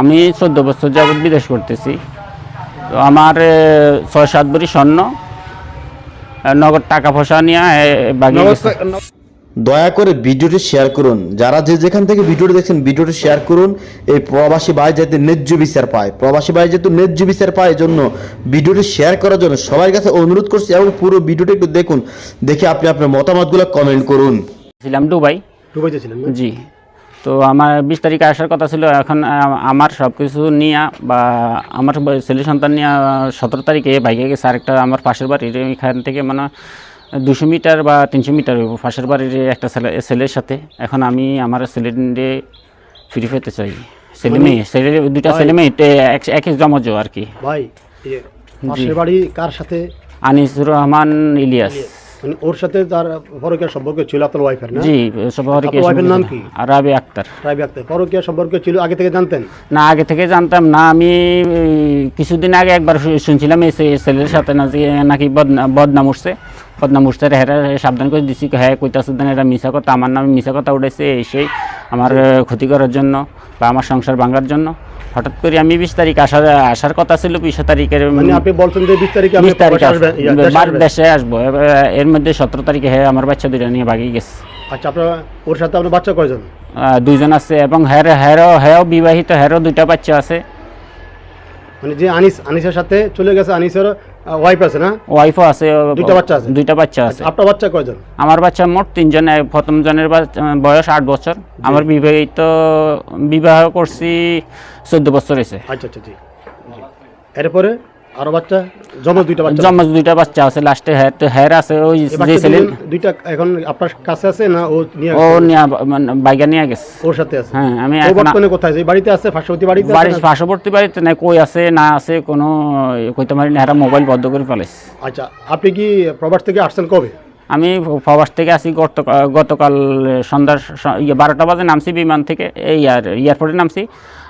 আমি চোদ্দ বছর যাবৎ বিদেশ করতেছি। তো আমার ছয় সাত ভরি স্বর্ণ নগদ টাকা পয়সা নিয়ে বাগিয়ে গেছে। দয়া করে ভিডিওটি শেয়ার করুন। যারা যে যেখান থেকে ভিডিওটি দেখছেন ভিডিওটি শেয়ার করুন। এই প্রবাসী ভাই যাতে ন্যায্য বিচার পায়। প্রবাসী ভাই যেহেতু ন্যায্য বিচার পায় জন্য ভিডিওটি শেয়ার করার জন্য সবার কাছে অনুরোধ করছি এবং পুরো ভিডিওটি একটু দেখুন। দেখে আপনি আপনার মতামতগুলো কমেন্ট করুন। ছিলাম দুবাই। দুবাইতে ছিলেন না? জি। তো আমার বিশ তারিখে আসার কথা ছিল এখন আমার সব কিছু নিয়ে বা আমার ছেলে সন্তান নিয়ে সতেরো তারিখে বাইকে গেছে আরেকটা আমার পাশের বাড়ির এখান থেকে মানে দুশো মিটার বা তিনশো মিটার পাশের বাড়ির একটা ছেলে ছেলের সাথে। এখন আমি আমার ছেলে ফিরে পেতে চাই। ছেলে মেয়ে ছেলে দুইটা ছেলে মেয়ে এক- জমজ আর কি। ভাই পাশের বাড়ি কার সাথে? আনিসুর রহমান ইলিয়াস। মানে ওর সাথে তার পরকীয় সম্পর্ক ছিল আপনার ওয়াইফের না? জি আপনার নাম কি? রাবি আক্তার। রাবি আক্তার পরকীয় সম্পর্ক ছিল আগে থেকে জানতেন? না আগে থেকে জানতাম না আমি কিছুদিন আগে একবার শুনছিলাম এই ছেলের সাথে নাকি নাকি বদনা- বদনাম উঠছে। বদনাম উঠছে হেরা সাবধান করে দিছি হ্যাঁ কইতাছে দেন এটা মিশা কথা আমার নামে মিশা কথা উঠেছে এই সেই আমার ক্ষতি করার জন্য বা আমার সংসার ভাঙার জন্য। হঠাৎ করে আমি বিশ তারিখ আসার আসার কথা ছিল বিশ তারিখের মানে আপনি বলছেন যে বিশ তারিখে বিশ তারিখে আসবেন দেশে আসব। এর মধ্যে সতেরো তারিখে হ্যাঁ আমার বাচ্চা দুইটা নিয়ে বাগিয়ে গেছে। আচ্ছা আপনার ওর সাথে আপনার বাচ্চা কয়জন? আহ, দুইজন আছে এবং হ্যার হ্যারও হ্যাঁ বিবাহিত হ্যারও দুইটা বাচ্চা আছে। মানে যে আনিস আনিসের সাথে চলে গেছে আনিসের ওয়াইফ আছে না? ওয়াইফও আছে দুইটা বাচ্চা আছে? দুইটা বাচ্চা আছে। আপনার বাচ্চা কয়জন? আমার বাচ্চা মোট তিনজন প্রথম জনের বয়স আট বছর। আমার বিবাহিত বিবাহ করছি চোদ্দ বছর হয়েছে। আচ্ছা আচ্ছা জি। এরপরে? আরও বাচ্চা? জমজ দুইটা বাচ্চা জন্ম দুইটা বাচ্চা আছে লাস্টে হ্যার হ্যার আছে ওই যে ছেলে দুইটা এখন আপনার কাছে আছে না ও নিয়ে ও নিয়া মানে বাইকা নিয়ে গেছে। ওর সাথে আছে? হ্যাঁ আমি এখন কোথায়? আছে বাড়িতে আছে পার্শ্ববর্তী বাড়িতে পার্শ্ববর্তী বাড়িতে না কই আছে না আছে কোনো কইতে পারি না মোবাইল বন্ধ করে ফেলেছে আচ্ছা আপনি কি প্রবাস থেকে আসছেন কবে? আমি প্রবাস থেকে আসি গতকাল সন্ধ্যার ইয়ে বারোটা বাজে নামছি বিমান থেকে এই আর এয়ারপোর্টে নামছি।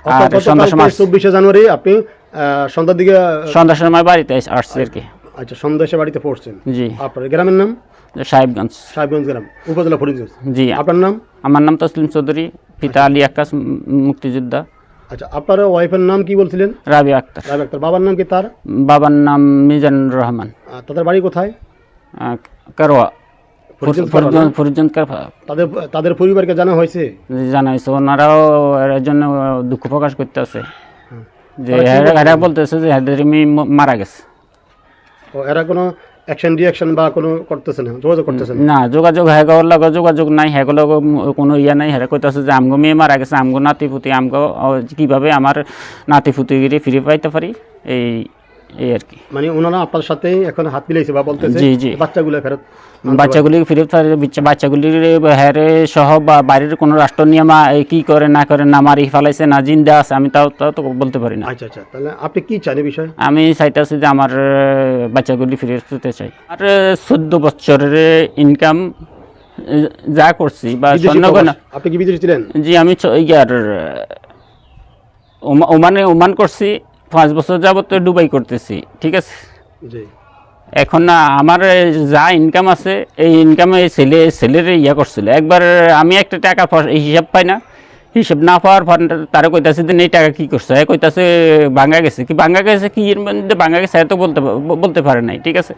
আর সন্ধ্যার সময় চব্বিশে জানুয়ারি আপনি সন্ধ্যার দিকে সন্ধ্যার সময় বাড়িতে আসছি আর কি। আচ্ছা সন্ধ্যা এসে বাড়িতে পড়ছেন? জি। আপনার গ্রামের নাম? সাহেবগঞ্জ। সাহেবগঞ্জ গ্রাম উপজেলা ফরিদগঞ্জ। জি। আপনার নাম? আমার নাম তসলিম চৌধুরী পিতা আলী আকাশ মুক্তিযোদ্ধা। আচ্ছা আপনার ওয়াইফের নাম কি বলছিলেন? রাবি আক্তার। রাবি আক্তার। বাবার নাম কি তার? বাবার নাম মিজানুর রহমান। তাদের বাড়ি কোথায়? কারোয়া। তাদের তাদের পরিবারকে জানা হয়েছে? জানাইছে ওনারাও এর জন্য দুঃখ প্রকাশ করতে আছে যে এরা এরা বলতেছে যে এদের মেয়ে মারা গেছে। ও এরা কোনো অ্যাকশন রিয়াকশন বা কোনো করতেছে না যোগাযোগ করতেছে না? যোগাযোগ হ্যাঁ লগে যোগাযোগ নাই হ্যাঁ লগে কোনো ইয়া নাই হ্যাঁ কইতাছে যে আমগো মেয়ে মারা গেছে আমগো নাতি ফুতি আমগো কীভাবে কীভাবে আমার নাতি পুতিগিরি ফিরে পাইতে পারি? এই এই আর কি। মানে ওনারা আপনার সাথে এখন হাত মিলাইছে বা বলতেছে জি, জি। বাচ্চাগুলো ফেরত বাচ্চাগুলি ফিরে পারে বাচ্চা- বাচ্চাগুলির হ্যারে সহ বা বাইরের কোনো রাষ্ট্র কি করে না করে না মারি ফেলাইছে না জিন্দা আছে আমি তাও তাও তো বলতে পারি না। আচ্ছা আচ্ছা। তাহলে আপনি কি চান বিষয়ে? আমি চাইতেছি যে আমার বাচ্চাগুলি ফিরে পেতে চাই। আর চোদ্দ বছরের ইনকাম যা করছি বা বিদেশি স্বর্ণ প্রবাস। গয়না আপনি কি বিদেশে ছিলেন? জি আমি ইয়ার ওমানে ওমান করছি পাঁচ বছর যাবত ডুবাই করতেছি ঠিক আছে? এখন না আমার যা ইনকাম আছে এই ইনকামে এই ছেলে ছেলের ইয়া করছিল। একবার আমি একটা টাকা হিসাব পাই না হিসাব না পাওয়ার পর তারা কইতাছে যে এই টাকা কী করছে? এ কইতাছে ভাঙ্গা গেছে। কি ভাঙ্গা গেছে কি এর মধ্যে ভাঙ্গা গেছে এত বলতে বলতে পারে নাই ঠিক আছে?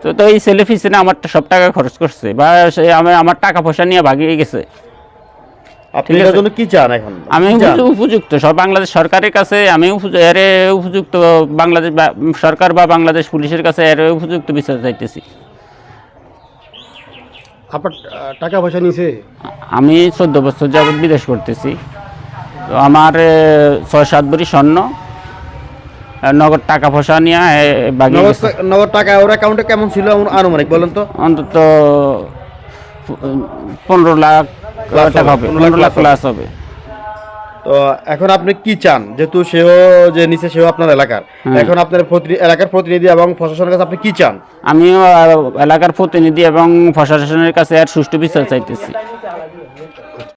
তো তো এই ছেলে পিছনে আমার সব টাকা খরচ করছে বা সে আমার আমার টাকা পয়সা নিয়ে ভাগিয়ে গেছে। আপনি এটার জন্য কি চান এখন? আমি উপযুক্ত। সব বাংলাদেশ সরকারের কাছে আমি এর উপযুক্ত বাংলাদেশ সরকার বা বাংলাদেশ পুলিশের কাছে এর উপযুক্ত বিচার চাইতেছি। আপনার টাকা পয়সা নিছে? আমি চোদ্দ বছর যাবৎ বিদেশ করতেছি। তো আমার ছয় সাত ভরি স্বর্ণ নগদ টাকা পয়সা নিয়ে নগদ টাকা ওর অ্যাকাউন্টে কেমন ছিল আনুমানিক বলেন তো? অন্তত পনেরো লাখ Plus হবে, হবে 15 পনেরো লাখ প্লাস হবে। তো এখন আপনি কি চান? যেহেতু সেও যে নিচে সেও আপনার এলাকার। এখন আপনার এলাকার প্রতিনিধি এবং প্রশাসনের কাছে আপনি কি চান? আমিও এলাকার প্রতিনিধি এবং প্রশাসনের কাছে আর সুষ্ঠু বিচার চাইতেছি।